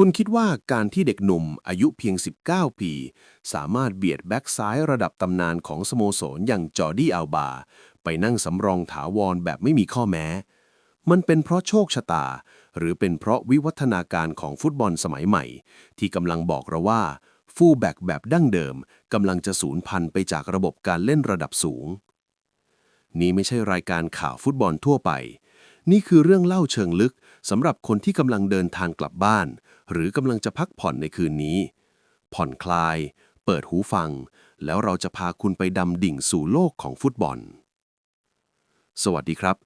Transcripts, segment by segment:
คุณคิดว่าการที่เด็กหนุ่มอายุเพียง 19 ปี สามารถเบียดแบ็กซ้ายระดับตำนานของสโมสรอย่างจอร์ดี้อัลบา ไปนั่งสำรองถาวรแบบไม่มีข้อแม้ มันเป็นเพราะโชคชะตา หรือเป็นเพราะวิวัฒนาการของฟุตบอลสมัยใหม่ ที่กำลังบอกเราว่า ฟูลแบ็กแบบดั้งเดิมกำลังจะสูญพันธุ์ไปจากระบบการเล่นระดับสูง นี่ไม่ใช่รายการข่าวฟุตบอลทั่วไป นี่คือเรื่องเล่าเชิงลึก สำหรับคนที่กำลังเดินทางกลับบ้าน หรือกำลังจะพักผ่อนในคืนนี้ ผ่อนคลาย เปิดหูฟัง แล้วเราจะพาคุณไปดำดิ่งสู่โลกของฟุตบอล สวัสดีครับ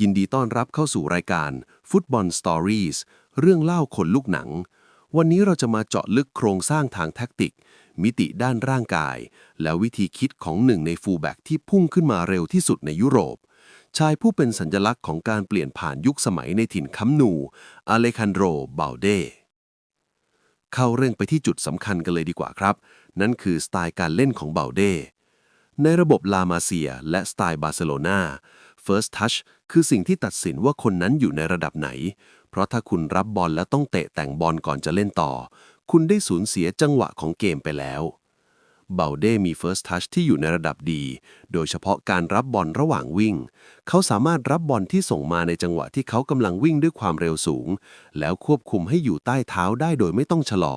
ยินดีต้อนรับเข้าสู่รายการฟุตบอลสตอรี่เรื่องเล่าคนลูกหนัง วันนี้เราจะมาเจาะลึกโครงสร้างทางแท็กติก มิติด้านร่างกาย และวิธีคิดของหนึ่งในฟูลแบ็กที่พุ่งขึ้นมาเร็วที่สุดในยุโรป ชายผู้เป็นสัญลักษณ์ของการเปลี่ยนผ่านยุคสมัยในถิ่นคัมนูอเลคันโดรบาลเดเข้าเรื่องไปที่จุดสำคัญกันเลยดีกว่าครับ นั่นคือสไตล์การเล่นของเบาเดในระบบลามาเซียและสไตล์บาร์เซโลนา First Touch คือสิ่งที่ตัดสินว่าคนนั้นอยู่ในระดับไหน เพราะถ้าคุณรับบอลแล้วต้องเตะแต่งบอลก่อนจะเล่นต่อ คุณได้สูญเสียจังหวะของเกมไปแล้ว เบลเด้มีเฟิร์สทัชที่อยู่ในระดับดี โดยเฉพาะการรับบอลระหว่างวิ่ง เขาสามารถรับบอลที่ส่งมาในจังหวะที่เขากำลังวิ่งด้วยความเร็วสูง แล้วควบคุมให้อยู่ใต้เท้าได้โดยไม่ต้องชะลอ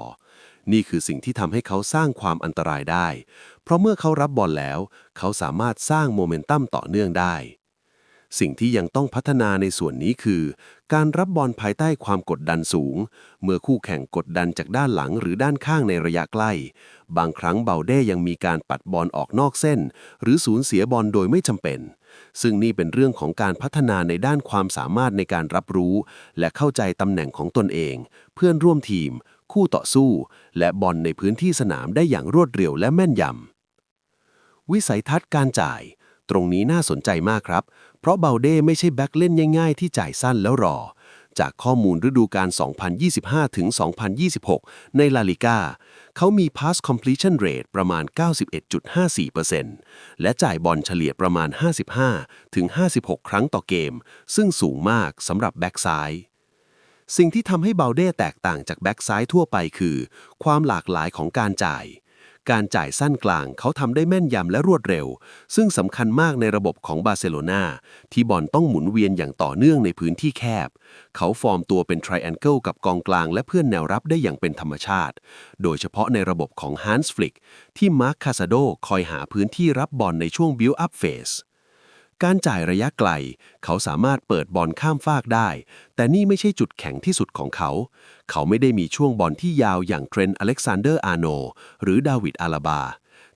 นี่คือสิ่งที่ทำให้เขาสร้างความอันตรายได้ เพราะเมื่อเขารับบอลแล้ว เขาสามารถสร้างโมเมนตัมต่อเนื่องได้ สิ่งที่ยังต้องพัฒนาในส่วนนี้คือ การรับบอลภายใต้ความกดดันสูง เมื่อคู่แข่งกดดันจากด้านหลังหรือด้านข้างในระยะใกล้ บางครั้งเบาเด้ยังมีการปัดบอลออกนอกเส้น หรือสูญเสียบอลโดยไม่จำเป็น ซึ่งนี่เป็นเรื่องของการพัฒนาในด้านความสามารถในการรับรู้ และเข้าใจตำแหน่งของตนเอง เพื่อนร่วมทีม คู่ต่อสู้ และบอลในพื้นที่สนามได้อย่างรวดเร็วและแม่นยำวิสัยทัศน์การจ่าย ตรงนี้น่าสนใจมากครับ เพราะเบาเด้ไม่ใช่แบ็คเล่นง่ายๆที่จ่ายสั้นแล้วรอ จากข้อมูลฤดูกาล 2025 ถึง 2026 ในลาลิก้าเขามี pass completion rate ประมาณ 91.54%และจ่ายบอลเฉลี่ยประมาณ 55 ถึง 56 ครั้งต่อเกม ซึ่งสูงมากสำหรับแบ็กซ้ายสิ่งที่ทำให้เบาเด้แตกต่างจากแบ็กซ้ายทั่วไปคือ ความหลากหลายของการจ่าย การจ่ายสั้นกลางเขาทำได้แม่นยำและรวดเร็ว ซึ่งสำคัญมากในระบบของบาร์เซโลนาที่บอลต้องหมุนเวียนอย่างต่อเนื่องในพื้นที่แคบ เขาฟอร์มตัวเป็นทริแองเกิลกับกองกลางและเพื่อนแนวรับได้อย่างเป็นธรรมชาติ โดยเฉพาะในระบบของฮันส์ฟลิกที่มาร์คคาซาโดคอยหาพื้นที่รับบอลในช่วงบิลอัพเฟส การจ่ายระยะไกล เขาสามารถเปิดบอลข้ามฟากได้ แต่นี่ไม่ใช่จุดแข็งที่สุดของเขา เขาไม่ได้มีช่วงบอลที่ยาวอย่างเทรนต์อเล็กซานเดอร์อาร์โนหรือดาวิดอาลาบา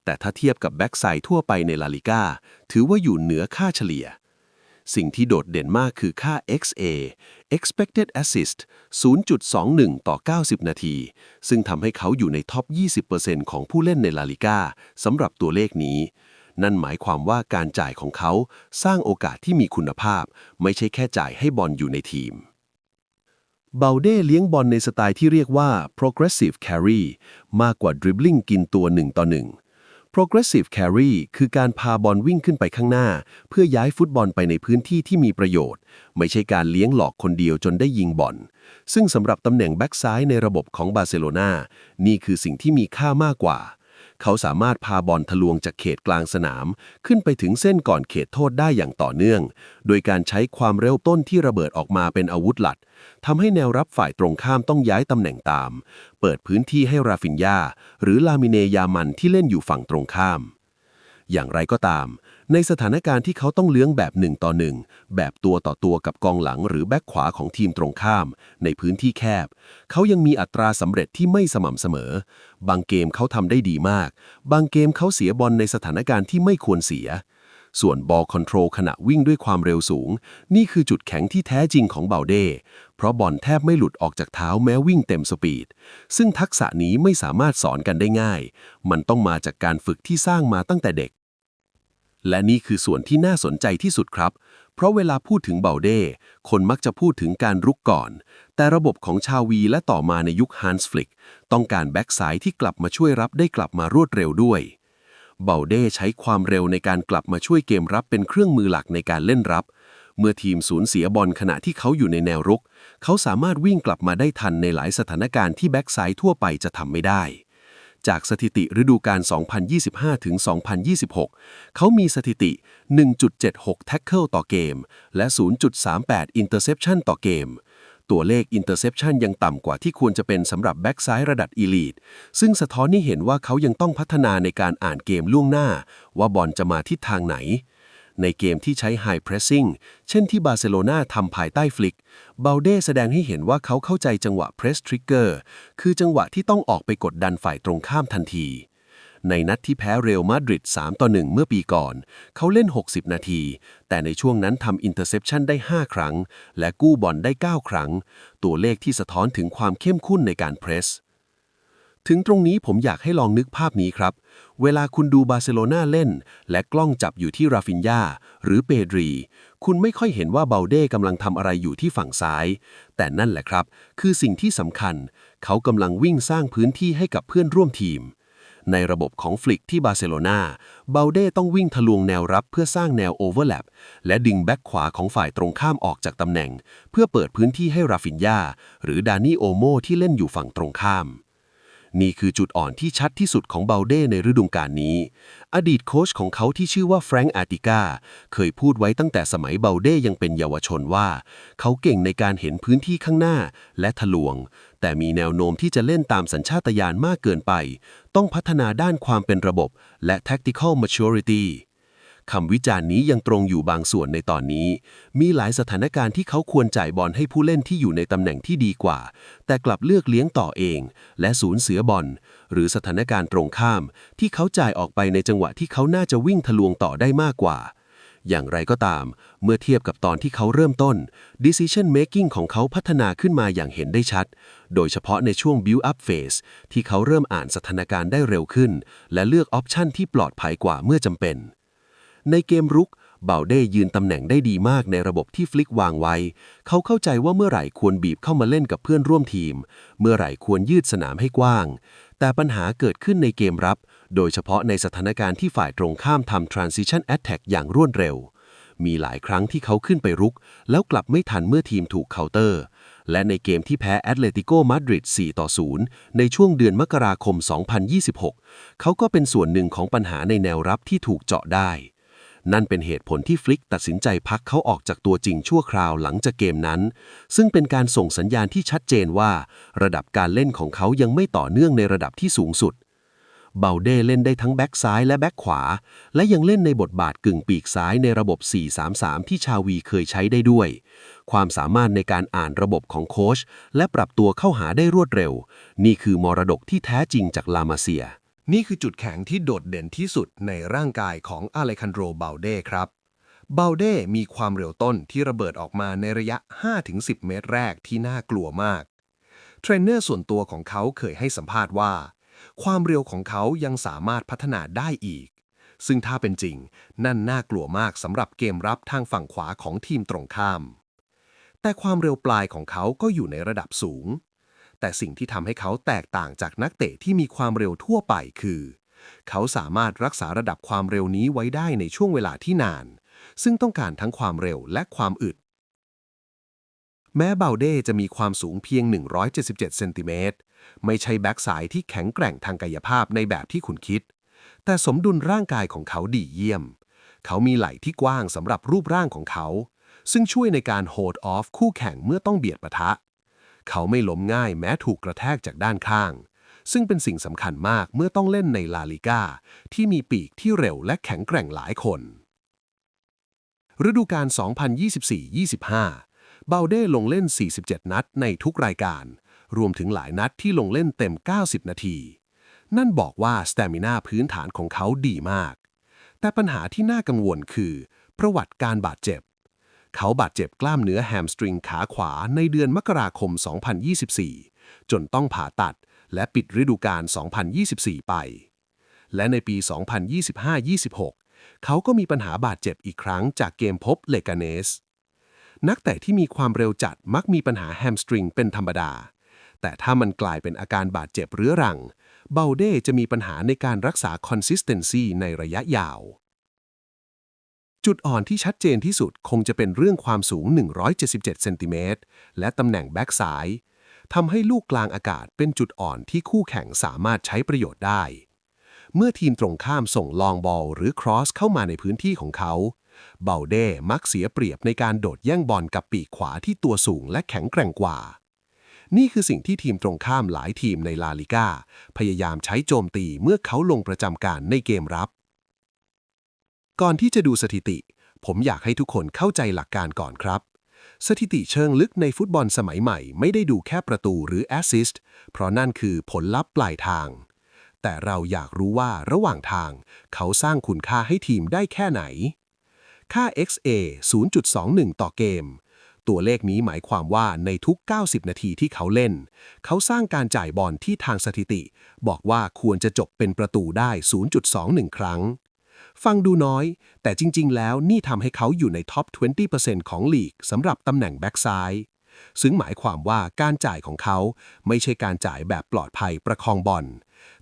แต่ถ้าเทียบกับแบ็กไซด์ทั่วไปในลาลิก้าถือว่าอยู่เหนือค่าเฉลี่ย สิ่งที่โดดเด่นมากคือค่า XA expected assist 0.21 ต่อ 90 นาที ซึ่งทำให้เขาอยู่ในท็อป 20%ของผู้เล่นในลาลิก้าสำหรับตัวเลขนี้ นั่นหมายความว่าการจ่ายของเขาสร้างโอกาสที่มีคุณภาพ ไม่ใช่แค่จ่ายให้บอลอยู่ในทีม เบาเด้เลี้ยงบอลในสไตล์ที่เรียกว่า progressive carry มากกว่า dribbling กินตัวหนึ่งต่อหนึ่ง progressive carry คือการพาบอลวิ่งขึ้นไปข้างหน้า เพื่อย้ายฟุตบอลไปในพื้นที่ที่มีประโยชน์ ไม่ใช่การเลี้ยงหลอกคนเดียวจนได้ยิงบอล ซึ่งสำหรับตำแหน่งแบ็กซ้ายในระบบของบาร์เซโลนานี่คือสิ่งที่มีค่ามากกว่า เขาสามารถพาบอลทะลวงจากเขตกลางสนาม ขึ้นไปถึงเส้นก่อนเขตโทษได้อย่างต่อเนื่อง โดยการใช้ความเร็วต้นที่ระเบิดออกมาเป็นอาวุธหลักทำให้แนวรับฝ่ายตรงข้ามต้องย้ายตำแหน่งตาม เปิดพื้นที่ให้ราฟินยาหรือลามิเนยามันที่เล่นอยู่ฝั่งตรงข้าม อย่างไรก็ตาม ในสถานการณ์ที่เขาต้องเลื้องแบบหนึ่งต่อหนึ่งแบบตัวต่อตัวกับกองหลังหรือแบ็คขวาของทีมตรงข้าม ในพื้นที่แคบ เขายังมีอัตราสำเร็จที่ไม่สม่ำเสมอ บางเกมเขาทำได้ดีมาก บางเกมเขาเสียบอลในสถานการณ์ที่ไม่ควรเสีย ส่วนบอลคอนโทรลขณะวิ่งด้วยความเร็วสูง นี่คือจุดแข็งที่แท้จริงของเบาเด้เพราะบอลแทบไม่หลุดออกจากเท้าแม้วิ่งเต็มสปีด ซึ่งทักษะนี้ไม่สามารถสอนกันได้ง่าย มันต้องมาจากการฝึกที่สร้างมาตั้งแต่เด็ก และนี่คือส่วนที่น่าสนใจที่สุดครับ เพราะเวลาพูดถึงเบาเด้ คนมักจะพูดถึงการรุกก่อน แต่ระบบของชาวีและต่อมาในยุคฮันส์ฟลิกต้องการแบ็กไซ้ายที่กลับมาช่วยรับได้กลับมารวดเร็วด้วย เบาเด้ใช้ความเร็วในการกลับมาช่วยเกมรับเป็นเครื่องมือหลักในการเล่นรับ เมื่อทีมสูญเสียบอลขณะที่เขาอยู่ในแนวรุก เขาสามารถวิ่งกลับมาได้ทันในหลายสถานการณ์ที่แบ็กไซด์ทั่วไปจะทำไม่ได้ จากสถิติฤดูกาล 2025 ถึง 2026 เขามีสถิติ 1.76 แท็กเกิลต่อเกม และ 0.38 interception ต่อเกม ตัวเลข interception ยังต่ำกว่าที่ควรจะเป็นสำหรับแบ็กซ้ายระดับ elite ซึ่งสะท้อนให้เห็นว่าเขายังต้องพัฒนาในการอ่านเกมล่วงหน้า ว่าบอลจะมาทิศทางไหน ในเกมที่ใช้ High Pressing เช่นที่บาร์เซโลนาทำภายใต้ฟลิกเบลเด้แสดงให้เห็นว่าเขาเข้าใจจังหวะ Press Trigger คือจังหวะที่ต้องออกไปกดดันฝ่ายตรงข้ามทันที ในนัดที่แพ้เรอัลมาดริด3ต่อ1เมื่อปีก่อน เขาเล่น 60 นาที แต่ในช่วงนั้นทำอินเตอร์เซปชันได้ 5 ครั้ง และกู้บอลได้ 9 ครั้ง ตัวเลขที่สะท้อนถึงความเข้มข้นในการเพรสถึงตรงนี้ผมอยากให้ลองนึกภาพนี้ครับ เวลาคุณดูบาร์เซโลนาเล่น และกล้องจับอยู่ที่ราฟินยาหรือเปดรี คุณไม่ค่อยเห็นว่าเบลเด้กำลังทำอะไรอยู่ที่ฝั่งซ้าย แต่นั่นแหละครับ คือสิ่งที่สำคัญ เขากำลังวิ่งสร้างพื้นที่ให้กับเพื่อนร่วมทีม ในระบบของฟลิกที่บาร์เซโลนาเบลเด้ต้องวิ่งทะลวงแนวรับเพื่อสร้างแนวโอเวอร์แลปและดึงแบ็กขวาของฝ่ายตรงข้ามออกจากตำแหน่ง เพื่อเปิดพื้นที่ให้ราฟินยาหรือดานี่โอโมที่เล่นอยู่ฝั่งตรงข้าม นี่คือจุดอ่อนที่ชัดที่สุดของเบลเด้ในฤดูกาลนี้ อดีตโค้ชของเขาที่ชื่อว่าแฟรงก์อาร์ติกาเคยพูดไว้ตั้งแต่สมัยเบลเด้ยังเป็นเยาวชนว่า เขาเก่งในการเห็นพื้นที่ข้างหน้าและทะลวง แต่มีแนวโน้มที่จะเล่นตามสัญชาตญาณมากเกินไป ต้องพัฒนาด้านความเป็นระบบและ tactical maturity คำวิจารณ์นี้ยังตรงอยู่บางส่วนในตอนนี้ มีหลายสถานการณ์ที่เขาควรจ่ายบอลให้ผู้เล่นที่อยู่ในตำแหน่งที่ดีกว่า แต่กลับเลือกเลี้ยงต่อเอง และสูญเสียบอลหรือสถานการณ์ตรงข้าม ที่เขาจ่ายออกไปในจังหวะที่เขาน่าจะวิ่งทะลวงต่อได้มากกว่า อย่างไรก็ตาม เมื่อเทียบกับตอนที่เขาเริ่มต้น decision making ของเขาพัฒนาขึ้นมาอย่างเห็นได้ชัด โดยเฉพาะในช่วง build up phase ที่เขาเริ่มอ่านสถานการณ์ได้เร็วขึ้น และเลือกออปชันที่ปลอดภัยกว่าเมื่อจำเป็น ในเกมรุกเบาเด้ยืนตำแหน่งได้ดีมากในระบบที่ฟลิกวางไว้ เขาเข้าใจว่าเมื่อไหร่ควรบีบเข้ามาเล่นกับเพื่อนร่วมทีม เมื่อไหร่ควรยืดสนามให้กว้าง แต่ปัญหาเกิดขึ้นในเกมรับ โดยเฉพาะในสถานการณ์ที่ฝ่ายตรงข้ามทำ transition attack อย่างรวดเร็ว มีหลายครั้งที่เขาขึ้นไปรุก แล้วกลับไม่ทันเมื่อทีมถูกเคาน์เตอร์ และในเกมที่แพ้แอตเลติโกมาดริด 4 ต่อ 0 ในช่วงเดือนมกราคม 2026 เขาก็เป็นส่วนหนึ่งของปัญหาในแนวรับที่ถูกเจาะได้ นั่นเป็นเหตุผลที่ฟลิกตัดสินใจพักเขาออกจากตัวจริงชั่วคราวหลังจากเกมนั้น ซึ่งเป็นการส่งสัญญาณที่ชัดเจนว่า ระดับการเล่นของเขายังไม่ต่อเนื่องในระดับที่สูงสุด เบลเด้เล่นได้ทั้งแบ็กซ้ายและแบ็กขวา และยังเล่นในบทบาทกึ่งปีกซ้ายในระบบ 4-3-3 ที่ชาวีเคยใช้ได้ด้วย ความสามารถในการอ่านระบบของโค้ชและปรับตัวเข้าหาได้รวดเร็ว นี่คือมรดกที่แท้จริงจากลามาเซีย นี่คือจุดแข็งที่โดดเด่นที่สุดในร่างกายของอเลคันโดรเบลเด้ครับเบลเด้มีความเร็วต้นที่ระเบิดออกมาในระยะ 5-10 เมตรแรกที่น่ากลัวมาก เทรนเนอร์ส่วนตัวของเขาเคยให้สัมภาษณ์ว่า ความเร็วของเขายังสามารถพัฒนาได้อีก ซึ่งถ้าเป็นจริง นั่นน่ากลัวมากสำหรับเกมรับทางฝั่งขวาของทีมตรงข้าม แต่ความเร็วปลายของเขาก็อยู่ในระดับสูง แต่สิ่งที่ทำให้เขาแตกต่างจากนักเตะที่มีความเร็วทั่วไปคือ เขาสามารถรักษาระดับความเร็วนี้ไว้ได้ในช่วงเวลาที่นาน ซึ่งต้องการทั้งความเร็วและความอึด แม้เบลเด้จะมีความสูงเพียง 177 เซนติเมตร ไม่ใช่แบ็กสายที่แข็งแกร่งทางกายภาพในแบบที่คุณคิด แต่สมดุลร่างกายของเขาดีเยี่ยม เขามีไหล่ที่กว้างสำหรับรูปร่างของเขา ซึ่งช่วยในการโฮดออฟคู่แข่งเมื่อต้องเบียดปะทะเเขาไม่ล้มง่ายแม้ถูกกระแทกจากด้านข้าง ซึ่งเป็นสิ่งสำคัญมากเมื่อต้องเล่นในลาลิก้าที่มีปีกที่เร็วและแข็งแกร่งหลายคน ฤดูกาล 2024-25 เบลเด้ลงเล่น 47 นัดในทุกรายการ รวมถึงหลายนัดที่ลงเล่นเต็ม 90 นาที นั่นบอกว่าสเตมินาพื้นฐานของเขาดีมาก แต่ปัญหาที่น่ากังวลคือ ประวัติการบาดเจ็บ เขาบาดเจ็บกล้ามเนื้อแฮมสตริงขาขวาในเดือนมกราคม 2024 จนต้องผ่าตัดและปิดฤดูกาล 2024 ไป และในปี 2025-26 เขาก็มีปัญหาบาดเจ็บอีกครั้งจากเกมพบเลกาเนส นักเตะที่มีความเร็วจัดมักมีปัญหาแฮมสตริงเป็นธรรมดา แต่ถ้ามันกลายเป็นอาการบาดเจ็บเรื้อรัง เบลเด้จะมีปัญหาในการรักษา consistency ในระยะยาว จุดอ่อนที่ชัดเจนที่สุดคงจะเป็นเรื่องความสูง 177 เซนติเมตร และตำแหน่งแบ็กซ้ายทำให้ลูกกลางอากาศเป็นจุดอ่อนที่คู่แข่งสามารถใช้ประโยชน์ได้ เมื่อทีมตรงข้ามส่งลองบอลหรือครอสเข้ามาในพื้นที่ของเขา เบาเด้มักเสียเปรียบในการโดดแย่งบอลกับปีกขวาที่ตัวสูงและแข็งแกร่งกว่า นี่คือสิ่งที่ทีมตรงข้ามหลายทีมในลาลิก้าพยายามใช้โจมตีเมื่อเขาลงประจำการในเกมรับ ก่อนที่จะดูสถิติ ผมอยากให้ทุกคนเข้าใจหลักการก่อนครับ สถิติเชิงลึกในฟุตบอลสมัยใหม่ ไม่ได้ดูแค่ประตูหรือแอสซิสต์เพราะนั่นคือผลลัพธ์ปลายทาง แต่เราอยากรู้ว่าระหว่างทาง เขาสร้างคุณค่าให้ทีมได้แค่ไหน ค่า XA 0.21 ต่อเกม ตัวเลขนี้หมายความว่าในทุก 90 นาทีที่เขาเล่น เขาสร้างการจ่ายบอลที่ทางสถิติ บอกว่าควรจะจบเป็นประตูได้ 0.21 ครั้ง ฟังดูน้อย แต่จริง ๆ แล้วนี่ทำให้เขาอยู่ในท็อป 20%ของลีกสำหรับตำแหน่งแบ็กซ้ายซึ่งหมายความว่าการจ่ายของเขาไม่ใช่การจ่ายแบบปลอดภัยประคองบอล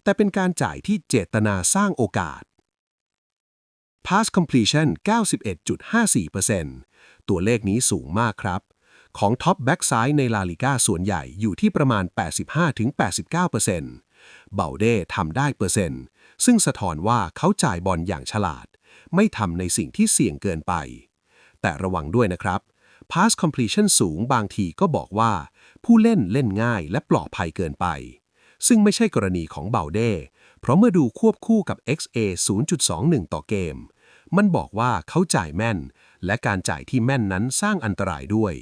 แต่เป็นการจ่ายที่เจตนาสร้างโอกาส Pass completion 91.54%ตัวเลขนี้สูงมากครับ ของท็อปแบ็กซ้ายในลาลิก้าส่วนใหญ่อยู่ที่ประมาณ 85-89%เบาเด้ทำได้เปอร์เซ็นต์ ซึ่งสะท้อนว่าเขาจ่ายบอลอย่างฉลาด ไม่ทำในสิ่งที่เสี่ยงเกินไป แต่ระวังด้วยนะครับ Pass completion สูงบางทีก็บอกว่า ผู้เล่นเล่นง่ายและปลอดภัยเกินไป ซึ่งไม่ใช่กรณีของเบาเด้ เพราะเมื่อดูควบคู่กับ XA 0.21 ต่อเกม มันบอกว่าเขาจ่ายแม่น และการจ่ายที่แม่นนั้นสร้างอันตรายด้วย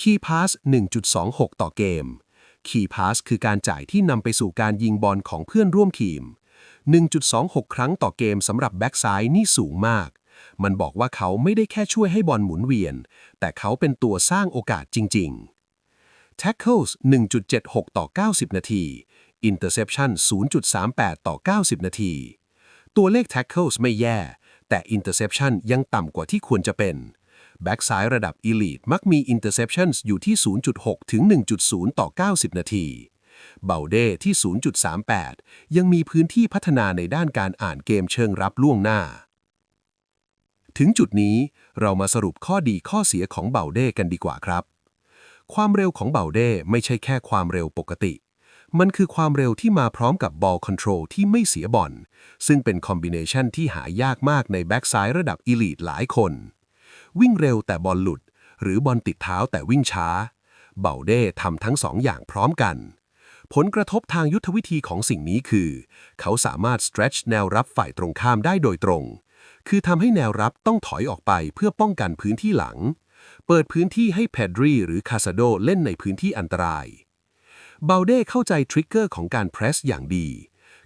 Key Pass 1.26 ต่อเกม Key Pass คือการจ่ายที่นำไปสู่การยิงบอลของเพื่อนร่วมทีม 1.26 ครั้งต่อเกมสำหรับแบ็กซ้ายนี่สูงมาก มันบอกว่าเขาไม่ได้แค่ช่วยให้บอลหมุนเวียน แต่เขาเป็นตัวสร้างโอกาสจริง ๆ Tackles 1.76 ต่อ 90 นาที Interception 0.38 ต่อ 90 นาที ตัวเลข Tackles ไม่แย่ แต่ Interception ยังต่ำกว่าที่ควรจะเป็น แบ็กซ้ายระดับ Elite มักมี Interceptions อยู่ที่ 0.6 ถึง 1.0 ต่อ 90 นาทีเบาเด้ที่ 0.38 ยังมีพื้นที่พัฒนาในด้านการอ่านเกมเชิงรับล่วงหน้า ถึงจุดนี้เรามาสรุปข้อดีข้อเสียของเบาเด้กันดีกว่าครับ ความเร็วของเบาเด้ไม่ใช่แค่ความเร็วปกติ มันคือความเร็วที่มาพร้อมกับบอลคอนโทรลที่ไม่เสียบอลซึ่งเป็นคอมบิเนชันที่หายากมากในแบ็กซ้ายระดับอีลีทหลายคน วิ่งเร็วแต่บอลหลุด หรือบอลติดเท้าแต่วิ่งช้า เบาเด้ทำทั้งสองอย่างพร้อมกัน ผลกระทบทางยุทธวิธีของสิ่งนี้คือ เขาสามารถ stretch แนวรับฝ่ายตรงข้ามได้โดยตรง คือทำให้แนวรับต้องถอยออกไปเพื่อป้องกันพื้นที่หลัง เปิดพื้นที่ให้แพดรีหรือคาซาโดเล่นในพื้นที่อันตราย เบลเด้เข้าใจทริกเกอร์ของการเพรสอย่างดี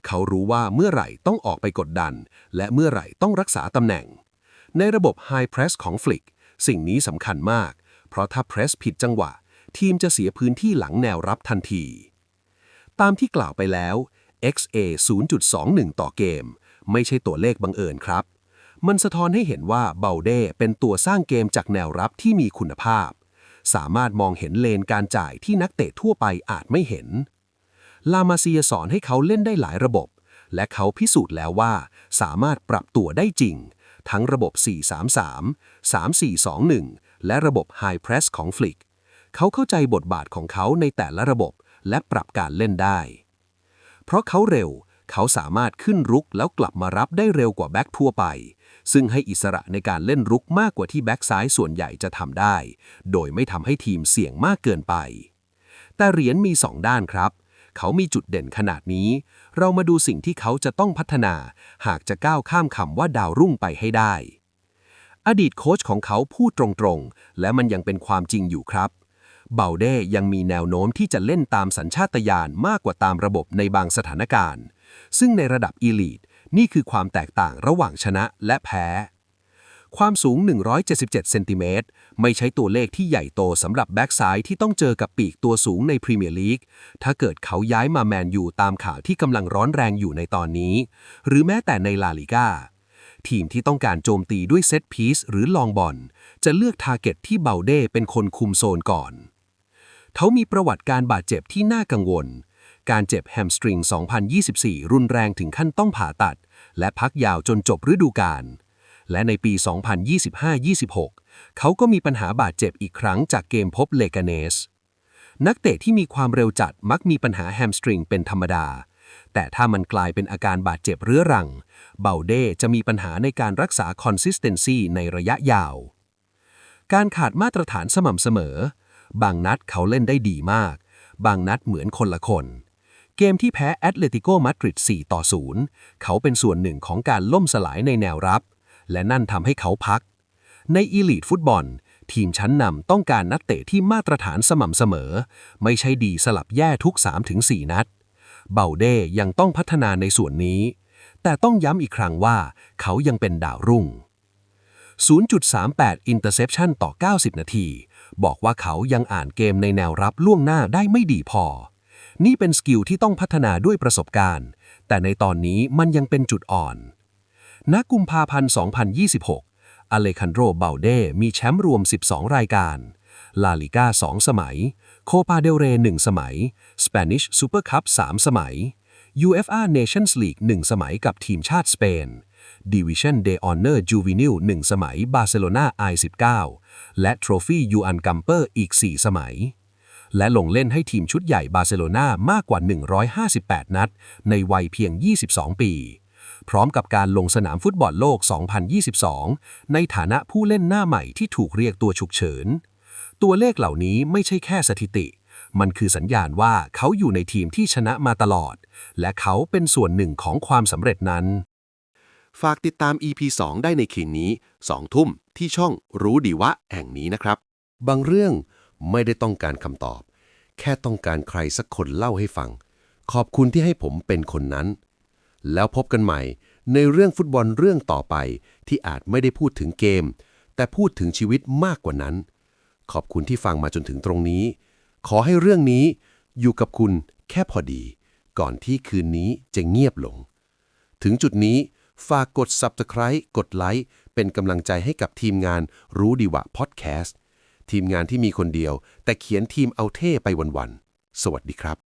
เขารู้ว่าเมื่อไหร่ต้องออกไปกดดัน และเมื่อไหร่ต้องรักษาตำแหน่ง ในระบบ High Press ของ Flick สิ่งนี้สำคัญมาก เพราะถ้าเพรสผิดจังหวะ ทีมจะเสียพื้นที่หลังแนวรับทันที ตามที่กล่าวไปแล้ว XA 0.21 ต่อเกม ไม่ใช่ตัวเลขบังเอิญครับ มันสะท้อนให้เห็นว่าเบลเด้เป็นตัวสร้างเกมจากแนวรับที่มีคุณภาพ สามารถมองเห็นเลนการจ่ายที่นักเตะทั่วไปอาจไม่เห็น ลามาเซียสอนให้เขาเล่นได้หลายระบบ และเขาพิสูจน์แล้วว่า สามารถปรับตัวได้จริง ทั้งระบบ 433 3421 และระบบ High Press ของ Flick เขาเข้าใจบทบาทของเขาในแต่ละระบบและปรับการเล่นได้ เพราะเขาเร็ว เขาสามารถขึ้นรุกแล้วกลับมารับได้เร็วกว่าแบ็คทั่วไป ซึ่งให้อิสระในการเล่นรุกมากกว่าที่แบ็คซ้ายส่วนใหญ่จะทำได้ โดยไม่ทำให้ทีมเสี่ยงมากเกินไป แต่เหรียญมีสองด้านครับ เขามีจุดเด่นขนาดนี้ เรามาดูสิ่งที่เขาจะต้องพัฒนา หากจะก้าวข้ามคำว่าดาวรุ่งไปให้ได้ อดีตโค้ชของเขาพูดตรงๆ และมันยังเป็นความจริงอยู่ครับเบาเด้ยังมีแนวโน้มที่จะเล่นตามสัญชาตญาณมากกว่าตามระบบในบางสถานการณ์ ซึ่งในระดับอีลีทนี่คือความแตกต่างระหว่างชนะและแพ้ ความสูง 177 เซนติเมตร ไม่ใช่ตัวเลขที่ใหญ่โตสำหรับแบ็กซ้ายที่ต้องเจอกับปีกตัวสูงในพรีเมียร์ลีก ถ้าเกิดเขาย้ายมาแมนยูตามข่าวที่กำลังร้อนแรงอยู่ในตอนนี้ หรือแม้แต่ในลาลิก้า ทีมที่ต้องการโจมตีด้วยเซตพีซหรือลองบอลจะเลือกทาร์เก็ตที่เบาเด้เป็นคนคุมโซนก่อน เขามีประวัติการบาดเจ็บที่น่ากังวล การเจ็บแฮมสตริง 2024 รุนแรงถึงขั้นต้องผ่าตัด และพักยาวจนจบฤดูกาล และในปี 2025-26 เขาก็มีปัญหาบาดเจ็บอีกครั้งจากเกมพบเลกาเนส นักเตะที่มีความเร็วจัดมักมีปัญหาแฮมสตริงเป็นธรรมดา แต่ถ้ามันกลายเป็นอาการบาดเจ็บเรื้อรัง เบาเด้จะมีปัญหาในการรักษาคอนสิสเทนซีในระยะยาว การขาดมาตรฐานสม่ำเสมอ บางนัดเขาเล่นได้ดีมาก บางนัดเหมือนคนละคนเกมที่แพ้แอตเลติโกมาดริด 4 ต่อ 0 เขาเป็นส่วนหนึ่งของการล่มสลายในแนวรับ และนั่นทำให้เขาพัก ในอีลีทฟุตบอล ทีมชั้นนำต้องการนักเตะที่มาตรฐานสม่ำเสมอ ไม่ใช่ดีสลับแย่ทุก 3-4 นัด เบาเด้ยังต้องพัฒนาในส่วนนี้ แต่ต้องย้ำอีกครั้งว่าเขายังเป็นดาวรุ่ง 0.38 interception ต่อ 90 นาที บอกว่าเขายังอ่านเกมในแนวรับล่วงหน้าได้ไม่ดีพอ นี่เป็นสกิลที่ต้องพัฒนาด้วยประสบการณ์ แต่ในตอนนี้มันยังเป็นจุดอ่อน ณกุมภาพันธ์ 2026 อเลคันโดเบาเดมีแชมป์รวม 12 รายการ ลาลิก้า 2 สมัย โคปาเดลเร 1 สมัย Spanish Super Cup 3สมัย UFA Nations League 1 สมัยกับทีมชาติสเปน Division de Honor Juvenil 1 สมัยบาร์เซโลนา I19 และทรฟี่ยูอันกัมเปอร์อีก 4 สมัย และลงเล่นให้ทีมชุดใหญ่บาร์เซโลนามากกว่า 158 นัด ในวัยเพียง 22 ปี พร้อมกับการลงสนามฟุตบอลโลก 2022 ในฐานะผู้เล่นหน้าใหม่ที่ถูกเรียกตัวฉุกเฉิน ตัวเลขเหล่านี้ไม่ใช่แค่สถิติ มันคือสัญญาณว่าเขาอยู่ในทีมที่ชนะมาตลอด และเขาเป็นส่วนหนึ่งของความสำเร็จนั้น ฝากติดตาม EP 2 ได้ในคืนนี้ 2 ทุ่มที่ช่องรู้ดีวะแห่งนี้นะครับ บางเรื่องไม่ได้ต้องการคำตอบ แค่ต้องการใครสักคนเล่าให้ฟัง ขอบคุณที่ให้ผมเป็นคนนั้น แล้วพบกันใหม่ ในเรื่องฟุตบอลเรื่องต่อไป ที่อาจไม่ได้พูดถึงเกม แต่พูดถึงชีวิตมากกว่านั้น ขอบคุณที่ฟังมาจนถึงตรงนี้ ขอให้เรื่องนี้อยู่กับคุณแค่พอดี ก่อนที่คืนนี้จะเงียบลง ถึงจุดนี้ฝากกด Subscribe กดไลค์เป็นกำลังใจให้กับทีมงานรู้ดีวะพอดแคสต์ทีมงานที่มีคนเดียว แต่เขียนทีมเอาเท่ไปวันๆ สวัสดีครับ